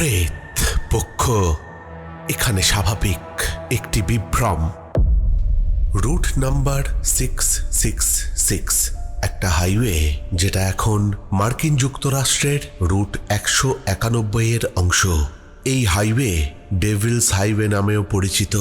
প্রেত পক্ষ এখানে স্বাভাবিক একটি বিভ্রম। Route number six six six, একটা হাইওয়ে যেটা এখন মার্কিন যুক্তরাষ্ট্রের রুট একশো একানব্বই এর অংশ। এই হাইওয়ে ডেভিলস হাইওয়ে নামেও পরিচিত।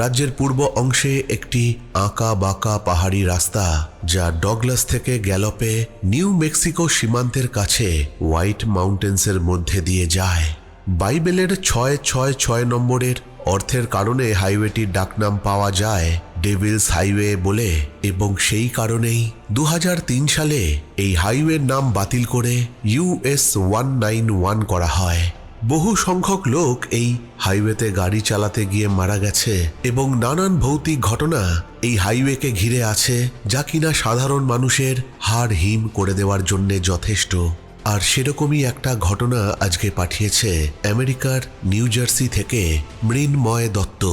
রাজ্যের পূর্ব অংশে একটি আঁকা বাঁকা পাহাড়ি রাস্তা, যা ডগলাস থেকে গ্যালপে নিউ মেক্সিকো সীমান্তের কাছে হোয়াইট মাউন্টেন্সের মধ্যে দিয়ে যায়। বাইবেলের ছয় ছয় ছয় নম্বরের অর্থের কারণে হাইওয়েটির ডাকনাম পাওয়া যায় ডেভিলস হাইওয়ে বলে এবং সেই কারণেই দু হাজার তিন সালে এই হাইওয়ের নাম বাতিল করে ইউএস ওয়ান নাইন ওয়ান করা হয়। বহু সংখ্যক লোক এই হাইওয়েতে গাড়ি চালাতে গিয়ে মারা গেছে এবং নানান ভৌতিক ঘটনা এই হাইওয়েকে ঘিরে আছে যা কিনা সাধারণ মানুষের হাড় হিম করে দেওয়ার জন্যে যথেষ্ট। আর সেরকমই একটা ঘটনা আজকে পাঠিয়েছে আমেরিকার নিউ জার্সি থেকে মৃন্ময় দত্ত।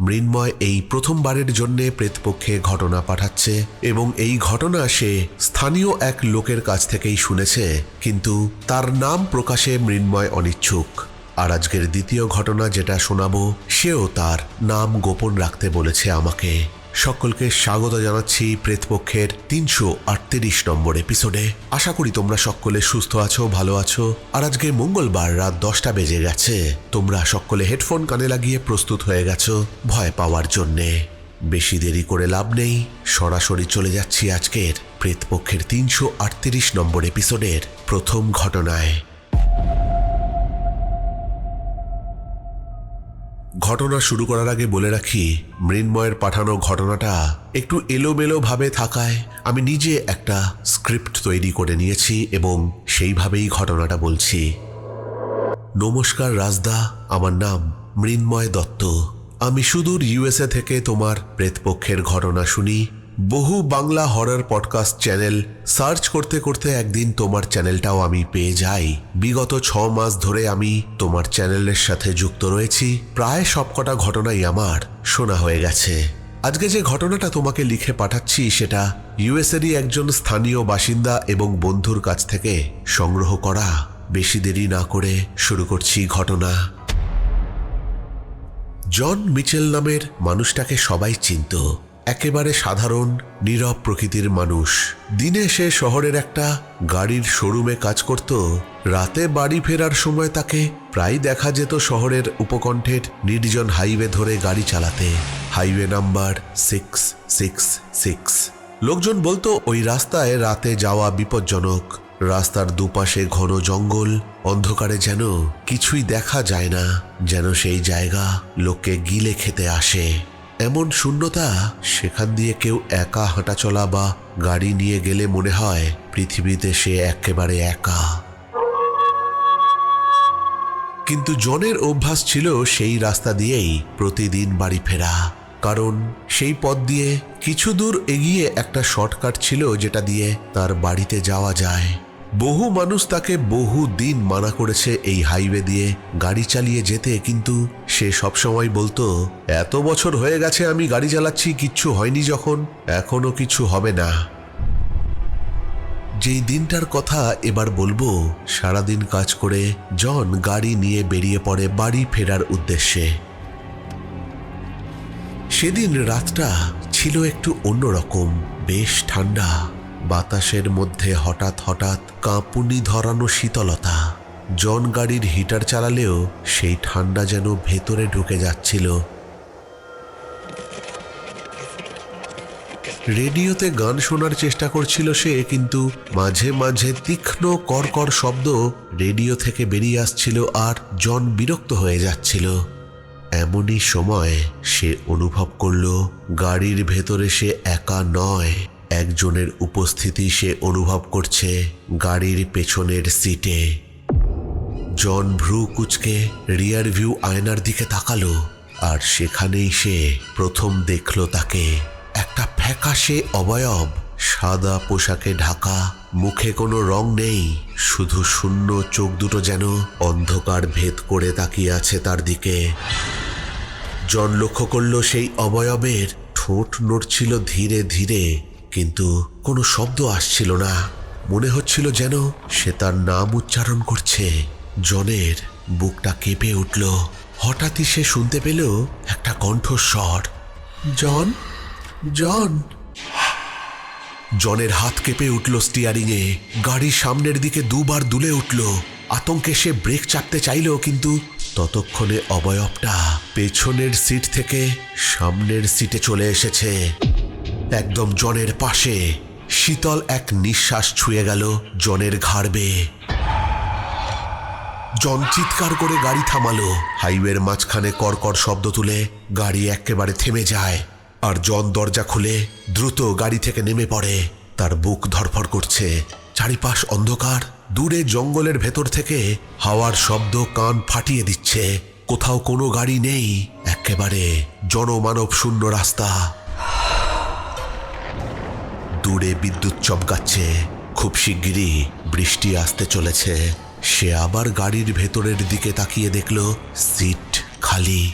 মৃন্ময় এই প্রথমবারের জন্যে প্রেতপক্ষে ঘটনা পাঠাচ্ছে এবং এই ঘটনা সে স্থানীয় এক লোকের কাছ থেকেই শুনেছে, কিন্তু তার নাম প্রকাশে মৃন্ময় অনিচ্ছুক। আর আজকের দ্বিতীয় ঘটনা যেটা শোনাবো, সেও তার নাম গোপন রাখতে বলেছে আমাকে। সকলকে স্বাগত জানাচ্ছি প্রেতপক্ষের তিনশো আটত্রিশ নম্বর এপিসোডে। আশা করি তোমরা সকলে সুস্থ আছো, ভালো আছো। আর আজকে মঙ্গলবার রাত দশটা বেজে গেছে। তোমরা সকলে হেডফোন কানে লাগিয়ে প্রস্তুত হয়ে গেছো ভয় পাওয়ার জন্যে। বেশি দেরি করে লাভ নেই, সরাসরি চলে যাচ্ছি আজকের প্রেতপক্ষের তিনশো আটত্রিশ নম্বর এপিসোডের প্রথম ঘটনায়। ঘটনা শুরু করার আগে বলে রাখি, মৃন্ময়ের পাঠানো ঘটনাটা একটু এলোমেলোভাবে থাকায় আমি নিজে একটা স্ক্রিপ্ট তৈরি করে নিয়েছি এবং সেইভাবেই ঘটনাটা বলছি। নমস্কার রাজদা, আমার নাম মৃন্ময় দত্ত। আমি সুদূর ইউএসএ থেকে তোমার প্রেতপক্ষের ঘটনা শুনি বহু Bangla horror podcast channel search করতে করতে একদিন তোমার চ্যানেলটাও আমি পেয়ে যাই। বিগত ছ মাস ধরে আমি তোমার চ্যানেলের সাথে যুক্ত রয়েছি। প্রায় সবকটা ঘটনাই আমার শোনা হয়ে গেছে। আজকে যে ঘটনাটা তোমাকে লিখে পাঠাচ্ছি সেটা ইউএসএরই একজন স্থানীয় বাসিন্দা এবং বন্ধুর কাছ থেকে সংগ্রহ করা। বেশি দেরি না করে শুরু করছি ঘটনা। জন মিচেল নামের মানুষটাকে সবাই চিনত। একেবারে সাধারণ, নীরব প্রকৃতির মানুষ। দিনে সে শহরের একটা গাড়ির শোরুমে কাজ করত। রাতে বাড়ি ফেরার সময় তাকে প্রায় দেখা যেত শহরের উপকণ্ঠের নির্জন হাইওয়ে ধরে গাড়ি চালাতে। Highway number six six six. লোকজন বলতো, ওই রাস্তায় রাতে যাওয়া বিপজ্জনক। রাস্তার দুপাশে ঘন জঙ্গল, অন্ধকারে যেন কিছুই দেখা যায় না। যেন সেই জায়গা লোককে গিলে খেতে আসে। এমন শূন্যতা সেখান দিয়ে কেউ একা হাঁটাচলা বা গাড়ি নিয়ে গেলে মনে হয় পৃথিবীতে সে একেবারে একা। কিন্তু জনের অভ্যাস ছিল সেই রাস্তা দিয়েই প্রতিদিন বাড়ি ফেরা। কারণ সেই পথ দিয়ে কিছু দূর এগিয়ে একটা শর্টকাট ছিল যেটা দিয়ে তার বাড়িতে যাওয়া যায়। বহু মানুষ তাকে বহু দিন মানা করেছে এই হাইওয়ে দিয়ে গাড়ি চালিয়ে যেতে, কিন্তু সে সবসময় বলতো, এত বছর হয়ে গেছে আমি গাড়ি চালাচ্ছি, কিচ্ছু হয়নি যখন, এখনও কিছু হবে না। যেই দিনটার কথা এবার বলব, সারাদিন কাজ করে জন গাড়ি নিয়ে বেরিয়ে পড়ে বাড়ি ফেরার উদ্দেশ্যে। সেদিন রাতটা ছিল একটু অন্যরকম, বেশ ঠান্ডা। বাতাসের মধ্যে হঠাৎ হঠাৎ কাঁপুনি ধরানো শীতলতা। জন গাড়ির হিটার চালালেও সেই ঠান্ডা যেন ভেতরে ঢুকে যাচ্ছিল। রেডিওতে গান শোনার চেষ্টা করছিল সে, কিন্তু মাঝে মাঝে তীক্ষ্ণ কর্কর শব্দ রেডিও থেকে বেরিয়ে আসছিল আর জন বিরক্ত হয়ে যাচ্ছিল। এমনই সময় সে অনুভব করল, গাড়ির ভেতরে সে একা নয়। একজনের উপস্থিতি সে অনুভব করছে গাড়ির পেছনের সিটে। জন ভ্রু কুচকে রিয়ার ভিউ আয়নার দিকে তাকালো, আর সেখানেই সে প্রথম দেখল তাকে। একটা ফ্যাকাশে অবয়ব, সাদা পোশাকে ঢাকা, মুখে কোনো রং নেই, শুধু শূন্য চোখ দুটো যেন অন্ধকার ভেদ করে তাকিয়ে আছে তার দিকে। জন লক্ষ্য করল সেই অবয়বের ঠোঁট নড়ছিল ধীরে ধীরে কিন্তু কোনো শব্দ আসছিল না। মনে হচ্ছিল যেন সে তার নাম উচ্চারণ করছে। জনের বুকটা কেঁপে উঠল। হঠাৎই সে শুনতে পেল একটা কণ্ঠস্বর। জন জন। জনের হাত কেঁপে উঠল স্টিয়ারিংয়ে গাড়ির সামনের দিকে দুবার দুলে উঠল। আতঙ্কে সে ব্রেক চাপতে চাইল, কিন্তু ততক্ষণে অবয়বটা পেছনের সিট থেকে সামনের সিটে চলে এসেছে। একদম জনের পাশে। শীতল এক নিঃশ্বাস ছুঁয়ে গেল জনের ঘাড় বেয়ে জন চিৎকার করে গাড়ি থামালো। হাইওয়ের মাঝখানে কড়কড় শব্দ তুলে গাড়ি একেবারে থেমে যায়। আর জন দরজা খুলে দ্রুত গাড়ি থেকে নেমে পড়ে। তার বুক ধরফর করছে। চারিপাশ অন্ধকার। দূরে জঙ্গলের ভেতর থেকে হাওয়ার শব্দ কান ফাটিয়ে দিচ্ছে। কোথাও কোনো গাড়ি নেই। একেবারে জনমানব শূন্য রাস্তা। দূরে বিদ্যুৎ চমকাচ্ছে। খুব শিগগিরই বৃষ্টি আসতে চলেছে। সে আবার গাড়ির ভেতরের দিকে তাকিয়ে দেখল, সিট খালি।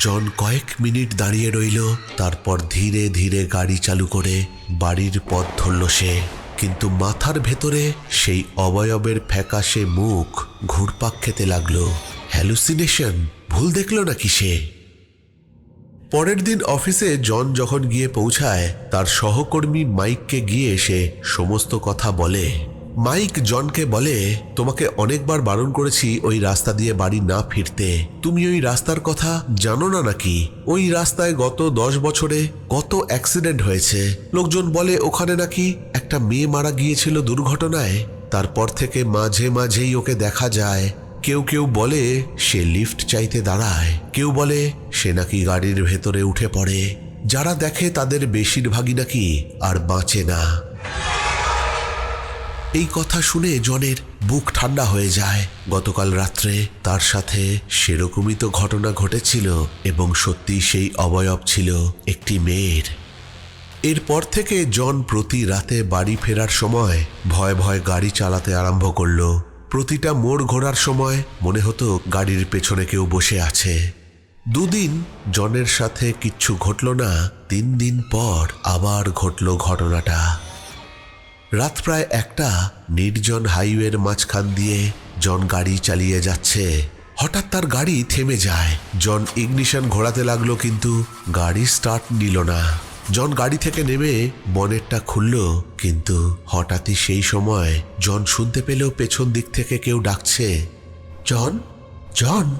জন কয়েক মিনিট দাঁড়িয়ে রইল, তারপর ধীরে ধীরে গাড়ি চালু করে বাড়ির পথ ধরল সে। কিন্তু মাথার ভেতরে সেই অবয়বের ফ্যাকাশে মুখ ঘুরপাক খেতে লাগল। হ্যালুসিনেশন, ভুল দেখল নাকি সে? পরের দিন অফিসে জন যখন গিয়ে পৌঁছায়, তার সহকর্মী মাইককে গিয়ে এসে সমস্ত কথা বলে। মাইক জনকে বলে, তোমাকে অনেকবার বারণ করেছি ওই রাস্তা দিয়ে বাড়ি না ফিরতে। তুমি ওই রাস্তার কথা জানো না নাকি? ওই রাস্তায় গত দশ বছরে কত অ্যাক্সিডেন্ট হয়েছে। লোকজন বলে, ওখানে নাকি একটা মেয়ে মারা গিয়েছিল দুর্ঘটনায়। তারপর থেকে মাঝে মাঝেই ওকে দেখা যায়। কেউ কেউ বলে, সে লিফট চাইতে দাঁড়ায়। কেউ বলে, সে নাকি গাড়ির ভেতরে উঠে পড়ে। যারা দেখে তাদের বেশিরভাগই নাকি আর বাঁচে না। এই কথা শুনে জনের বুক ঠান্ডা হয়ে যায়। গতকাল রাত্রে তার সাথে সেরকমই তো ঘটনা ঘটেছিল এবং সত্যি সেই অবয়ব ছিল একটি মেয়ের। এরপর থেকে জন প্রতি রাতে বাড়ি ফেরার সময় ভয় ভয় গাড়ি চালাতে আরম্ভ করল। প্রতিটা মোড় ঘোরার সময় মনে হতো গাড়ির পেছনে কেউ বসে আছে। দুদিন জনের সাথে কিচ্ছু ঘটল না, তিন দিন পর আবার ঘটল ঘটনাটা। রাত প্রায় একটা, নির্জন হাইওয়ের মাঝখান দিয়ে জন গাড়ি চালিয়ে যাচ্ছে। হঠাৎ তার গাড়ি থেমে যায়। জন ইগনিশন ঘোরাতে লাগল কিন্তু গাড়ি স্টার্ট নিল না। জন গাড়ি থেকে নেমে বনেটটা খুলল, কিন্তু হঠাৎই সেই সময় জন শুনতে পেলেও পেছন দিক থেকে কেউ ডাকছে, জন জন!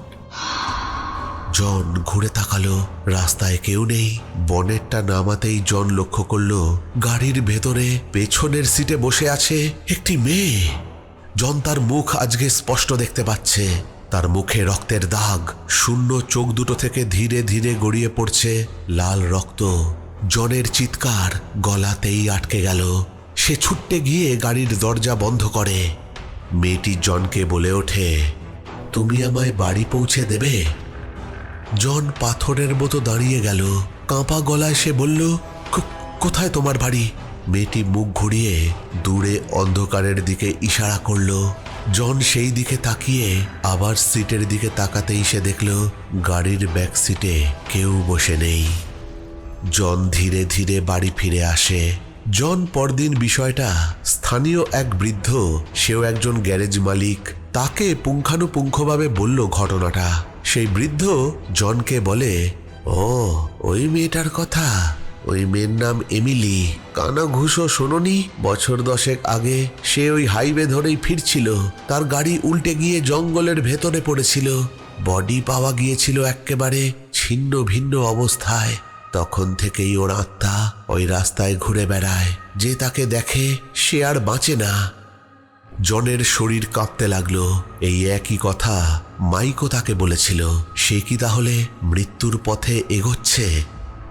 জন ঘুরে তাকালো, রাস্তায় কেউ নেই। বনেটটা নামাতেই জন লক্ষ্য করল, গাড়ির ভেতরে পেছনের সিটে বসে আছে একটি মেয়ে। জন তার মুখ আজকে স্পষ্ট দেখতে পাচ্ছে। তার মুখে রক্তের দাগ, শূন্য চোখ দুটো থেকে ধীরে ধীরে গড়িয়ে পড়ছে, লাল রক্ত। জনের চিৎকার গলাতেই আটকে গেল। সে ছুট্টে গিয়ে গাড়ির দরজা বন্ধ করে। মেয়েটি জনকে বলে ওঠে, তুমি আমায় বাড়ি পৌঁছে দেবে? জন পাথরের মতো দাঁড়িয়ে গেল। কাঁপা গলায় সে বলল কোথায় তোমার বাড়ি? মেয়েটি মুখ ঘুরিয়ে দূরে অন্ধকারের দিকে ইশারা করল। জন সেই দিকে তাকিয়ে আবার সিটের দিকে তাকাতেই সে দেখল, গাড়ির ব্যাক সিটে কেউ বসে নেই। জন ধীরে ধীরে বাড়ি ফিরে আসে। জন পরদিন বিষয়টা, স্থানীয় এক বৃদ্ধ, সেও একজন গ্যারেজ মালিক, তাকে পুঙ্খানুপুঙ্খভাবে বলল ঘটনাটা। সেই বৃদ্ধ জনকে বলে, ও, ওই মেয়েটার কথা। ওই মেয়ের নাম এমিলি। কানা ঘুষো শোনোনি? বছর দশেক আগে সে ওই হাইওয়ে ধরেই ফিরছিল। তার গাড়ি উল্টে গিয়ে জঙ্গলের ভেতরে পড়েছিল। বডি পাওয়া গিয়েছিল এক্কেবারে ছিন্ন ভিন্ন অবস্থায়। তখন থেকেই ওর আত্মা ওই রাস্তায় ঘুরে বেড়ায়। যে তাকে দেখে সে আর বাঁচে না। জনের শরীর কাঁপতে লাগল। এই একই কথা মাইকও তাকে বলেছিল। সে কি তাহলে মৃত্যুর পথে এগোচ্ছে?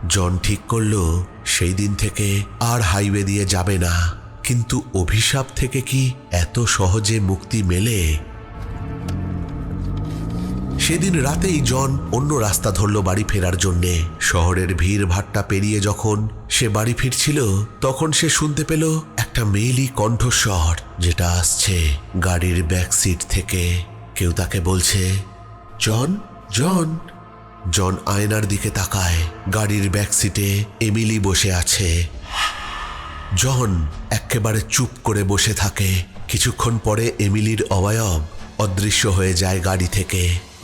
জন ঠিক করল, সেই দিন থেকে আর হাইওয়ে দিয়ে যাবে না। কিন্তু অভিশাপ থেকে কি এত সহজে মুক্তি মেলে? সেদিন রাতেই জন অন্য রাস্তা ধরল বাড়ি ফেরার জন্যে। শহরের ভিড় ভাট্টা পেরিয়ে যখন সে বাড়ি ফিরছিল, তখন সে শুনতে পেল একটা মেয়েলি কণ্ঠস্বর যেটা আসছে গাড়ির ব্যাক সিট থেকে। কেউ তাকে বলছে, জন জন। জন আয়নার দিকে তাকায়, গাড়ির ব্যাক সিটে এমিলি বসে আছে। জন একেবারে চুপ করে বসে থাকে। কিছুক্ষণ পরে এমিলির অবয়ব অদৃশ্য হয়ে যায় গাড়ি থেকে।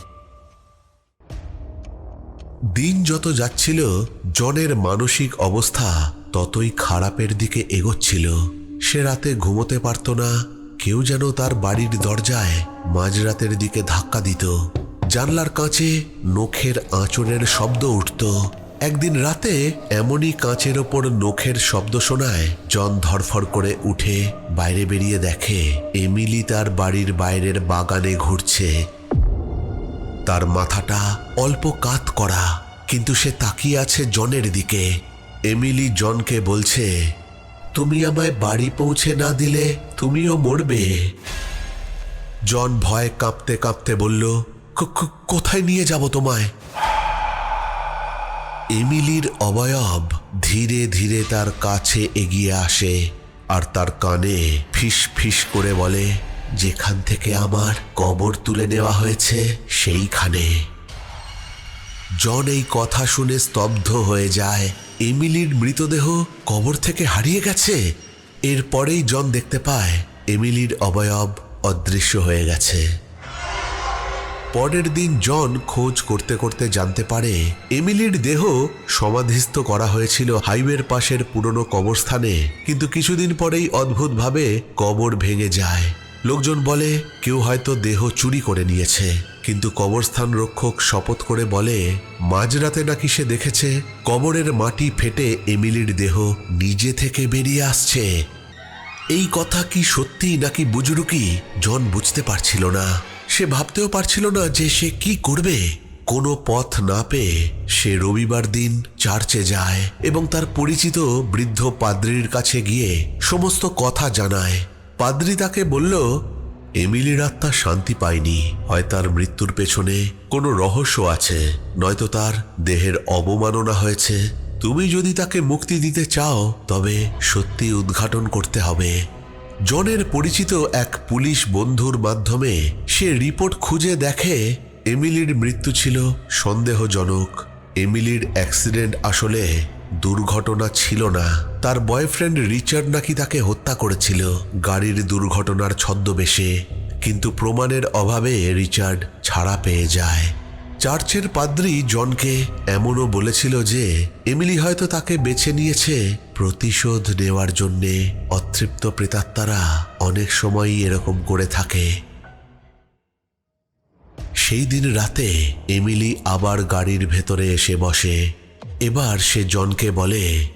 দিন যত যাচ্ছিল, জনের মানসিক অবস্থা ততই খারাপের দিকে এগোচ্ছিল। সে রাতে ঘুমোতে পারত না, কেউ যেন তার বাড়ির দরজায় মাঝরাতের দিকে ধাক্কা দিত। জানলার কাঁচে নখের আঁচড়ের শব্দ উঠত। একদিন রাতে এমনই কাঁচের ওপর নখের শব্দ শোনায় জন ধরফর করে উঠে বাইরে বেরিয়ে দেখে, এমিলি তার বাড়ির বাইরের বাগানে ঘুরছে। তার মাথাটা অল্প কাত করা, কিন্তু সে তাকিয়ে আছে জনের দিকে। এমিলি জনকে বলছে, তুমি আমায় বাড়ি পৌঁছে না দিলে তুমিও মরবে। জন ভয় কাঁপতে কাঁপতে বলল, "কো- কো- কোথায় নিয়ে যাব তোমায়? এমিলির অবয়ব ধীরে ধীরে তার কাছে এগিয়ে আসে, আর তার কানে ফিস ফিস করে বলে যেখান থেকে আমার কবর তুলে নেওয়া হয়েছে, সেইখানে। জন এই কথা শুনে স্তব্ধ হয়ে যায়। এমিলির মৃতদেহ কবর থেকে হারিয়ে গেছে। এরপরেই জন দেখতে পায়, এমিলির অবয়ব অদৃশ্য হয়ে গেছে। পরের দিন জন খোঁজ করতে করতে জানতে পারে, এমিলির দেহ সমাধিস্থ করা হয়েছিল হাইওয়ের পাশের পুরনো কবরস্থানে, কিন্তু কিছুদিন পরেই অদ্ভুতভাবে কবর ভেঙে যায়। লোকজন বলে, কেউ হয়তো দেহ চুরি করে নিয়েছে। কিন্তু কবরস্থান রক্ষক শপথ করে বলে, মাঝরাতে নাকি সে দেখেছে, কবরের মাটি ফেটে এমিলির দেহ নিজে থেকে বেরিয়ে আসছে। এই কথা কি সত্যি নাকি বুজরুকি? জন বুঝতে পারছিল না। সে ভাবতেও পারছিল না যে সে কি করবে। কোনো পথ না পেয়ে সে রবিবার দিন চার্চে যায় এবং তার পরিচিত বৃদ্ধ পাদ্রির কাছে গিয়ে সমস্ত কথা জানায়। পাদ্রি তাকে বলল, এমিলির আত্মা শান্তি পায়নি। হয় তার মৃত্যুর পেছনে কোনো রহস্য আছে, নয়তো তার দেহের অবমাননা হয়েছে। তুমি যদি তাকে মুক্তি দিতে চাও, তবে সত্যি উদ্ঘাটন করতে হবে। জনের পরিচিত এক পুলিশ বন্ধুর মাধ্যমে সে রিপোর্ট খুঁজে দেখে এমিলির মৃত্যু ছিল সন্দেহজনক। এমিলির অ্যাক্সিডেন্ট আসলে দুর্ঘটনা ছিল না। তার বয়ফ্রেন্ড রিচার্ড নাকি তাকে হত্যা করেছিল। গাড়ির দুর্ঘটনার ছদ্মবেশে। কিন্তু প্রমাণের অভাবে রিচার্ড ছাড়া পেয়ে যায়। চার্চের পাদ্রি জনকে এমনও বলেছিল যে, এমিলি হয়তো তাকে বেছে নিয়েছে প্রতিশোধ নেওয়ার জন্যে। অতৃপ্ত প্রেতাত্মারা অনেক সময়ই এরকম করে থাকে। সেই দিন রাতে এমিলি আবার গাড়ির ভেতরে এসে বসে। এবার সে জনকে বলে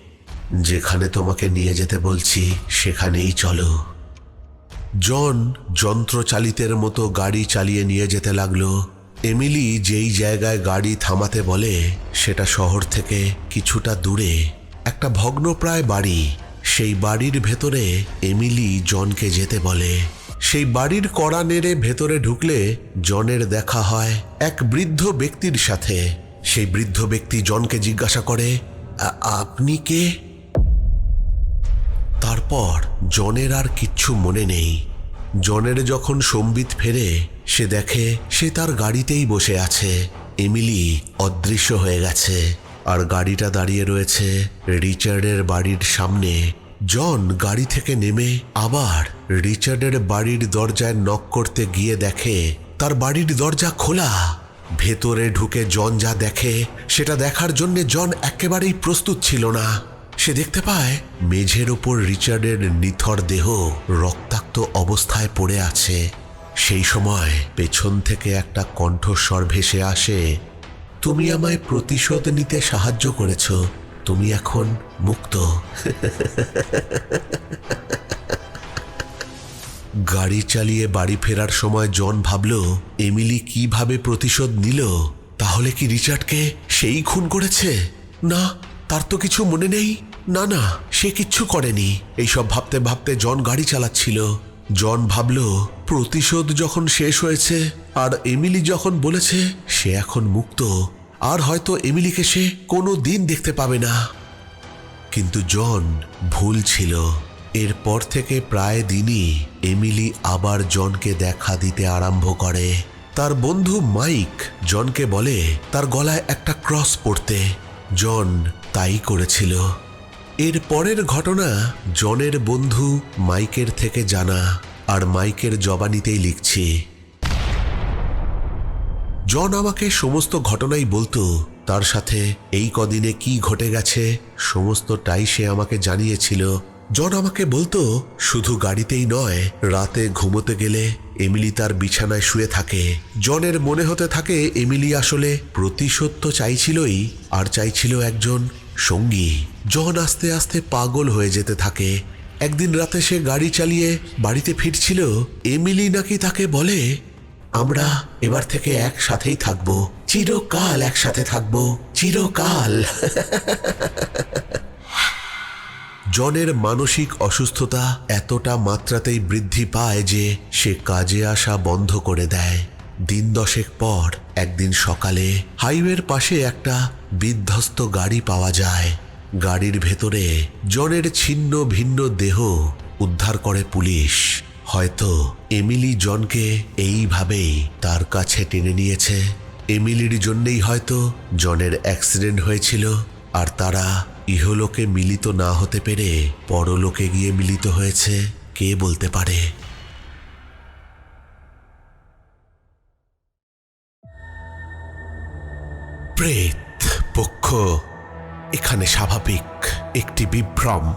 যেখানে তোমাকে নিয়ে যেতে বলছি, সেখানেই চলো। জন যন্ত্রচালিতের মতো গাড়ি চালিয়ে নিয়ে যেতে লাগল। এমিলি যেই জায়গায় গাড়ি থামাতে বলে, সেটা শহর থেকে কিছুটা দূরে। একটা ভগ্নপ্রায় বাড়ি। সেই বাড়ির ভেতরে এমিলি জনকে যেতে বলে। সেই বাড়ির কড়া নেড়ে ভেতরে ঢুকলে জনের দেখা হয় এক বৃদ্ধ ব্যক্তির সাথে। সেই বৃদ্ধ ব্যক্তি জনকে জিজ্ঞাসা করে, "আ- আপনি কে? তারপর জনের আর কিচ্ছু মনে নেই। জনের যখন সম্বিত ফেরে, সে দেখে সে তার গাড়িতেই বসে আছে। এমিলি অদৃশ্য হয়ে গেছে। আর গাড়িটা দাঁড়িয়ে রয়েছে রিচার্ডের বাড়ির সামনে। জন গাড়ি থেকে নেমে আবার রিচার্ডের বাড়ির দরজায় নক করতে গিয়ে দেখে, তার বাড়ির দরজা খোলা। ভেতরে ঢুকে জন যা দেখে, সেটা দেখার জন্য জন একেবারেই প্রস্তুত ছিল না। সে দেখতে পায় মেঝের ওপর রিচার্ডের নিথর দেহ রক্তাক্ত অবস্থায় পড়ে আছে। সেই সময় পেছন থেকে একটা কণ্ঠস্বর ভেসে আসে, তুমি আমায় প্রতিশোধ নিতে সাহায্য করেছ, তুমি এখন মুক্ত। গাড়ি চালিয়ে বাড়ি ফেরার সময় জন ভাবল, এমিলি কীভাবে প্রতিশোধ নিল? তাহলে কি রিচার্ডকে সেই খুন করেছে? না, তার তো কিছু মনে নেই। না না, সে কিচ্ছু করেনি। এইসব ভাবতে ভাবতে জন গাড়ি চালাচ্ছিল। জন ভাবল, প্রতিশোধ যখন শেষ হয়েছে, আর এমিলি যখন বলেছে, সে এখন মুক্ত। আর হয়তো এমিলিকে সে কোনো দিন দেখতে পাবে না। কিন্তু জন ভুল ছিল। এরপর থেকে প্রায় দিনই এমিলি আবার জনকে দেখা দিতে আরম্ভ করে। তার বন্ধু মাইক জনকে বলে, তার গলায় একটা ক্রস পড়তে। জন তাই করেছিল। এর পরের ঘটনা জনের বন্ধু মাইকের থেকে জানা, আর মাইকের জবানিতেই লিখছি। জন আমাকে সমস্ত ঘটনাই বলতো, তার সাথে এই কদিনে কি ঘটে গেছে, সমস্তটাই সে আমাকে জানিয়েছিল। জন আমাকে বলতো, শুধু গাড়িতেই নয়, রাতে ঘুমোতে গেলে এমিলি তার বিছানায় শুয়ে থাকে। জনের মনে হতে থাকে, এমিলি আসলে প্রতিশোধ তো চাইছিলই, আর চাইছিল একজন সঙ্গী। জন আস্তে আস্তে পাগল হয়ে যেতে থাকে, একদিন রাতে সে গাড়ি চালিয়ে বাড়িতে ফিরছিল। এমিলি নাকি তাকে বলে, আমরা এবার থেকে একসাথেই থাকব। চিরকাল একসাথে থাকব। চিরকাল। জনের মানসিক অসুস্থতা এতটা মাত্রাতেই বৃদ্ধি পায় যে সে কাজে আসা বন্ধ করে দেয়। দিন দশেক পর একদিন সকালে হাইওয়ের পাশে একটা বিধ্বস্ত গাড়ি পাওয়া যায়। গাড়ির ভেতরে জনের ছিন্ন ভিন্ন দেহ উদ্ধার করে পুলিশ। হয়তো এমিলি জনকে এইভাবেই তার কাছে টেনে নিয়েছে। এমিলির জন্যেই হয়তো জনের অ্যাক্সিডেন্ট হয়েছিল, আর তারা ইহলোকে মিলিত না হতে পেরে পরলোকে গিয়ে মিলিত হয়েছে, কে বলতে পারে? প্রেত, পক্ষ এখানে স্বাভাবিক একটি বিভ্রম।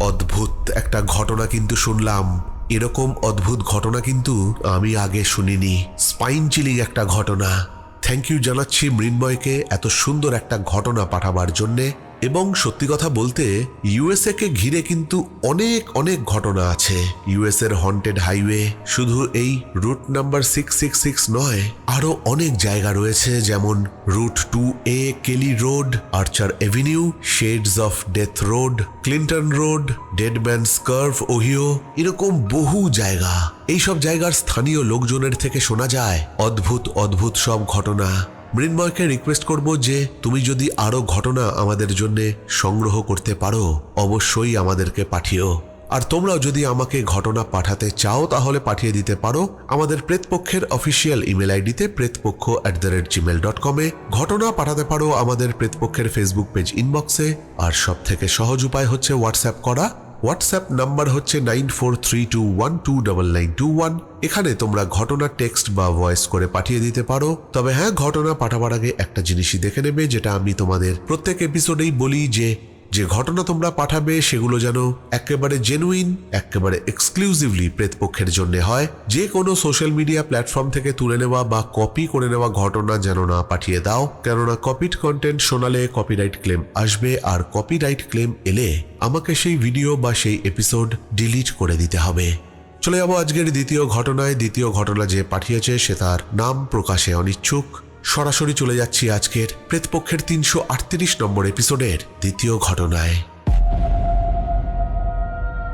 অদ্ভুত একটা ঘটনা কিন্তু শুনলাম। এরকম অদ্ভুত ঘটনা কিন্তু আমি আগে শুনিনি। স্পাইন চিলিং একটা ঘটনা। থ্যাংক ইউ জানাচ্ছি মৃন্ময়কে এত সুন্দর একটা ঘটনা পাঠাবার জন্যে। এবং সত্যি কথা বলতে ইউএসএ কে ঘিরে কিন্তু অনেক অনেক ঘটনা আছে। ইউএস এর হন্টেড হাইওয়ে শুধু এই route number six six six নয়, আরও অনেক জায়গা রয়েছে, যেমন route two A Kelly road, Archer avenue, shades of death road, Clinton road dead man curve Ohio, এরকম বহু জায়গা। এইসব জায়গার স্থানীয় লোকজনের থেকে শোনা যায়, অদ্ভুত অদ্ভুত সব ঘটনা। মৃন্ময়কে রিকোয়েস্ট করব যে তুমি যদি আরও ঘটনা আমাদের জন্যে সংগ্রহ করতে পারো, অবশ্যই আমাদেরকে পাঠিও। আর তোমরাও যদি আমাকে ঘটনা পাঠাতে চাও, তাহলে পাঠিয়ে দিতে পারো আমাদের প্রেতপক্ষের অফিসিয়াল ইমেল আইডিতে Pretpokkho at the rate Gmail dot কমে ঘটনা পাঠাতে পারো আমাদের প্রেতপক্ষের ফেসবুক পেজ ইনবক্সে আর সব থেকে সহজ উপায় হচ্ছে হোয়াটসঅ্যাপ করা। হোয়াটসঅ্যাপ নাম্বার হচ্ছে nine four three two one two nine two one এখানে তোমরা ঘটনা টেক্সট বা ভয়েস করে পাঠিয়ে দিতে পারো। তবে হ্যাঁ ঘটনা পাঠাবার আগে একটা জিনিসই দেখে নেবে, যেটা আমি তোমাদের প্রত্যেক এপিসোডেই বলি যে যে ঘটনা তোমরা পাঠাবে সেগুলো যেন একেবারে জেনুইন একেবারে এক্সক্লুসিভলি প্রেতপক্ষের জন্য হয়। যে কোনো সোশ্যাল মিডিয়া প্ল্যাটফর্ম থেকে তুলে নেওয়া বা কপি করে নেওয়া ঘটনা যেন না পাঠিয়ে দাও। কেননা কপিড কন্টেন্ট শোনালে কপিরাইট ক্লেম আসবে আর কপিরাইট ক্লেম এলে আমাকে সেই ভিডিও বা সেই এপিসোড ডিলিট করে দিতে হবে। চলে যাব আজকের দ্বিতীয় ঘটনায়। দ্বিতীয় ঘটনা যে পাঠিয়েছে সে তার নাম প্রকাশে অনিচ্ছুক। সরাসরি চলে যাচ্ছি আজকের প্রেতপক্ষের তিনশো আটত্রিশ নম্বর এপিসোডের দ্বিতীয় ঘটনায়।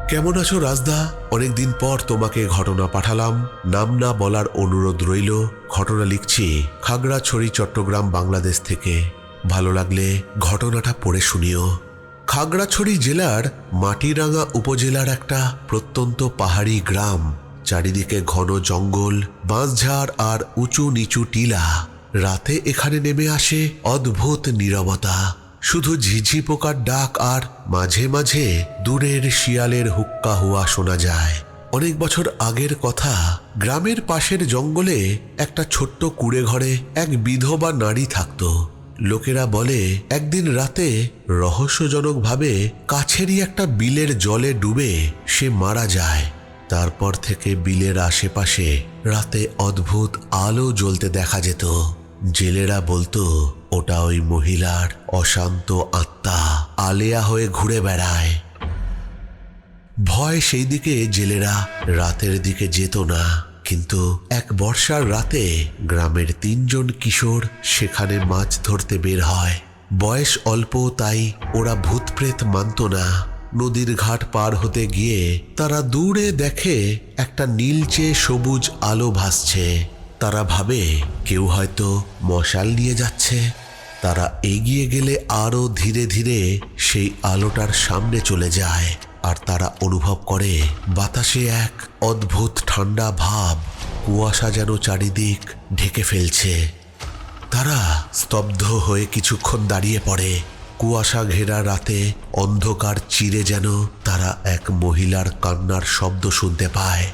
কেমন আছো রাজদা? অনেকদিন পর তোমাকে ঘটনা পাঠালাম। নাম না বলার অনুরোধ রইল। ঘটনা লিখছি খাগড়াছড়ি, চট্টগ্রাম, বাংলাদেশ থেকে। ভালো লাগলে ঘটনাটা পড়ে শুনিও। খাগড়াছড়ি জেলার মাটিরাঙ্গা উপজেলার একটা প্রত্যন্ত পাহাড়ি গ্রাম। চারিদিকে ঘন জঙ্গল, বাঁশঝাড় আর উঁচু নিচু টিলা। রাতে এখানে নেমে আসে অদ্ভুত নীরবতা। শুধু ঝিঝি পোকার ডাক আর মাঝে মাঝে দূরের শিয়ালের হুক্কা হুয়া শোনা যায়। অনেক বছর আগের কথা, গ্রামের পাশের জঙ্গলে একটা ছোট্ট কুড়ে ঘরে এক বিধবা নারী থাকতো। লোকেরা বলে, একদিন রাতে রহস্যজনকভাবে কাছেরই একটা বিলের জলে ডুবে সে মারা যায়। তারপর থেকে বিলের আশেপাশে রাতে অদ্ভুত আলো জ্বলতে দেখা যেত। জেলেরা বলতো, ওটা ওই মহিলার অশান্ত আত্মা আলেয়া হয়ে ঘুরে বেড়ায়। ভয় সেই দিকে জেলেরা রাতের দিকে যেত না। কিন্তু এক বর্ষার রাতে গ্রামের তিনজন কিশোর সেখানে মাছ ধরতে বের হয়। বয়স অল্প, তাই ওরা ভূতপ্রেত মানত না। নদীর ঘাট পার হতে গিয়ে তারা দূরে দেখে একটা নীলচে সবুজ আলো ভাসছে। তারা ভাবে কেউ হয়তো মশাল নিয়ে যাচ্ছে। তারা এগিয়ে গেলে আরও ধীরে ধীরে সেই আলোটার সামনে চলে যায়। আর তারা অনুভব করে বাতাসে এক অদ্ভুত ঠান্ডা ভাব, কুয়াশা যেন চারিদিক ঢেকে ফেলছে। তারা স্তব্ধ হয়ে কিছুক্ষণ দাঁড়িয়ে পড়ে। কুয়াশা ঘেরা রাতে অন্ধকার চিরে যেন তারা এক মহিলার কান্নার শব্দ শুনতে পায়।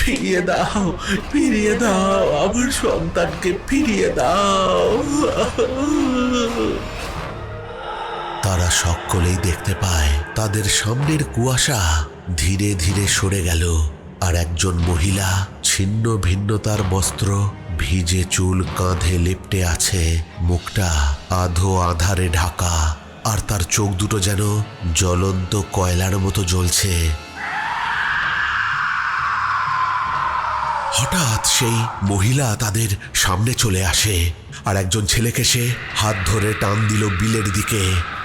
ফিরিয়ে দাও ফিরিয়ে দাও, আমার সন্তানকে ফিরিয়ে দাও। তারা সকলেই দেখতে পায়, তাদের সামনের কুয়াশা ধীরে ধীরে সরে গেল, আর একজন মহিলা ছিন্ন ভিন্নতার বস্ত্র ভিজে চুল কাঁধে লেপটে আছে, মুখটা আধো আধারে ঢাকা, আর তার চোখ দুটো যেন জ্বলন্ত কয়লার মতো জ্বলছে। হঠাৎ সেই মহিলা তাদের সামনে চলে আসে আর একজন ছেলেকে সে হাত ধরে টান দিল বিলের দিকে।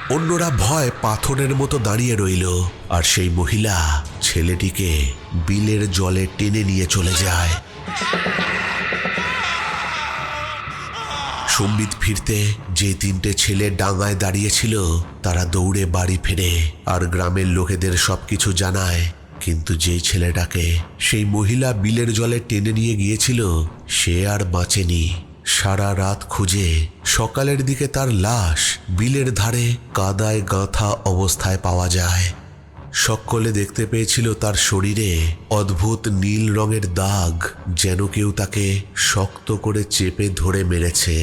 অন্যরা ভয় পাথরের মতো দাঁড়িয়ে রইল আর সেই মহিলা ছেলেটিকে বিলের জলে টেনে নিয়ে চলে যায়। সম্বিত ফিরতে যে তিনটে ছেলে ডাঙায় দাঁড়িয়েছিল, তারা দৌড়ে বাড়ি ফেরে আর গ্রামের লোকেদের সবকিছু জানায় কিন্তু যেই ছেলেটাকে সেই মহিলা বিলের জলে টেনে নিয়ে গিয়েছিল, সে আর বাঁচেনি। সারা রাত খুঁজে সকালের দিকে তার লাশ বিলের ধারে কাদায় গাঁথা অবস্থায় পাওয়া যায়। সকলে দেখতে পেয়েছিল তার শরীরে অদ্ভুত নীল রঙের দাগ, যেন কেউ তাকে শক্ত করে চেপে ধরে মেরেছে।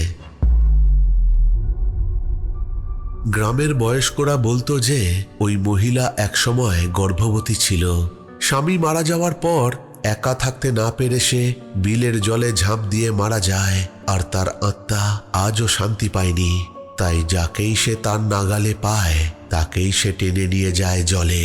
গ্রামের বয়স্করা বলতো যে, ওই মহিলা একসময় গর্ভবতী ছিল। স্বামী মারা যাওয়ার পর একা থাকতে না পেরে সে বিলের জলে ঝাঁপ দিয়ে মারা যায়, আর তার আত্মা আজও শান্তি পায়নি। তাই যাকেই সে তার নাগালে পায়, তাকেই সে টেনে নিয়ে যায় জলে।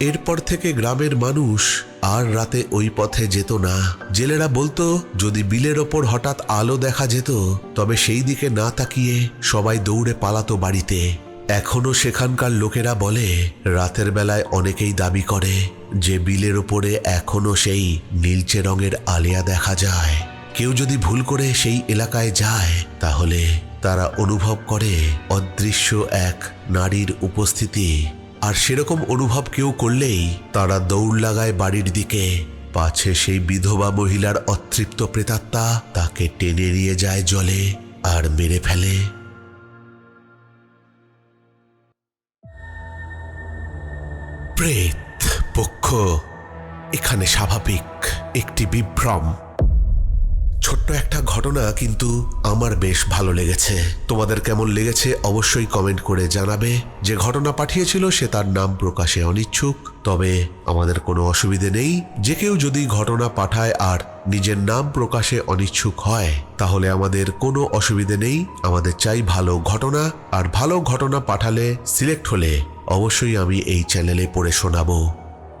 এরপর থেকে গ্রামের মানুষ আর রাতে ওই পথে যেত না। জেলেরা বলতো, যদি বিলের ওপর হঠাৎ আলো দেখা যেত, তবে সেই দিকে না তাকিয়ে সবাই দৌড়ে পালাতো বাড়িতে। এখনও সেখানকার লোকেরা বলে, রাতের বেলায় অনেকেই দাবি করে যে বিলের ওপরে এখনও সেই নীলচে রঙের আলিয়া দেখা যায়। কেউ যদি ভুল করে সেই এলাকায় যায়, তাহলে তারা অনুভব করে অদৃশ্য এক নারীর উপস্থিতি। আর সেরকম অনুভব কেউ করলেই তারা দৌড় লাগায় বাড়ির দিকে। পাছে সেই বিধবা মহিলার অতৃপ্ত প্রেতাত্মা তাকে টেনে নিয়ে যায় জলে আর মেরে ফেলে। প্রেত, পক্ষ, এখানে স্বাভাবিক একটি বিভ্রম। ছোট্ট একটা ঘটনা কিন্তু আমার বেশ ভালো লেগেছে। তোমাদের কেমন লেগেছে অবশ্যই কমেন্ট করে জানাবে। যে ঘটনা পাঠিয়েছিল সে তার নাম প্রকাশে অনিচ্ছুক। তবে আমাদের কোনো অসুবিধে নেই। যে কেউ যদি ঘটনা পাঠায় আর নিজের নাম প্রকাশে অনিচ্ছুক হয়, তাহলে আমাদের কোনো অসুবিধে নেই। আমাদের চাই ভালো ঘটনা। আর ভালো ঘটনা পাঠালে সিলেক্ট হলে অবশ্যই আমি এই চ্যানেলে পড়ে শোনাবো।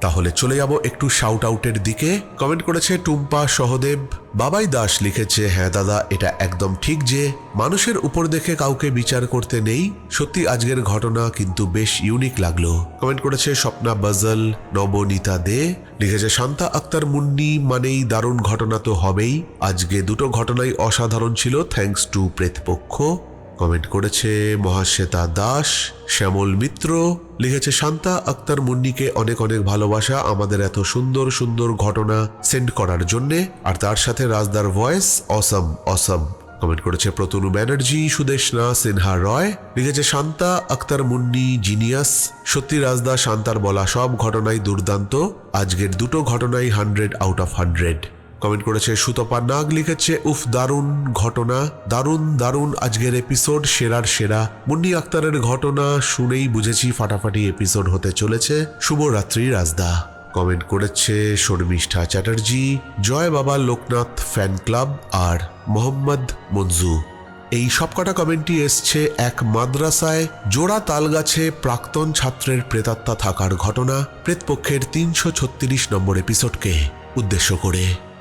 তাহলে চলে যাব একটু শাউট আউটের দিকে। কমেন্ট করেছে টুম্পা সহদেব, বাবাই দাস লিখেছে হ্যাঁ দাদা, এটা একদম ঠিক যে মানুষের উপর দেখে কাউকে বিচার করতে নেই। সত্যি আজকের ঘটনা কিন্তু বেশ ইউনিক লাগল। কমেন্ট করেছে স্বপ্না বাজল, নবনীতা দে। লিখেছে, শান্তা আক্তার মুন্নি মানেই দারুণ ঘটনা তো হবেই। আজকে দুটো ঘটনাই অসাধারণ ছিল থ্যাঙ্কস টু প্রেতপক্ষ। কমেন্ট করেছে, মহাশ্বেতা দাস, শ্যামল মিত্র, লিখেছে, শান্তা আক্তার মুন্নিকে অনেক অনেক ভালোবাসা, আমাদের এত সুন্দর সুন্দর ঘটনা সেন্ড করার জন্যে, আর তার সাথে রাজদার ভয়েস, অসম অসম। কমেন্ট করেছে প্রতনু ব্যানার্জি, সুদেশনা, সিনহা রয়, লিখেছে, শান্তা আক্তার মুন্নি, জিনিয়াস, সত্যি রাজদা, শান্তার বলা সব ঘটনাই দুর্দান্ত, আজকের দুটো ঘটনাই hundred out of hundred comment করেছে, সুতপা নাগ লিখেছে, উফ, দারুণ ঘটনা, দারুণ দারুণ আজকের এপিসোড, সেরার সেরা। মুন্নি আক্তারের ঘটনা শুনেই বুঝেছি ফাটাফাটি এপিসোড হতে চলেছে। শুভরাত্রি রাজদা। কমেন্ট করেছে শর্মিষ্ঠা চ্যাটার্জি, জয় বাবা লোকনাথ ফ্যান ক্লাব আর মোহাম্মদ মঞ্জু। এই সবকটা কমেন্টটি এসছে এক মাদ্রাসায়, জোড়া তালগাছে প্রাক্তন ছাত্রের প্রেতাত্মা থাকার ঘটনা প্রেতপক্ষের তিনশো ছত্রিশ নম্বর এপিসোডকে উদ্দেশ্য করে।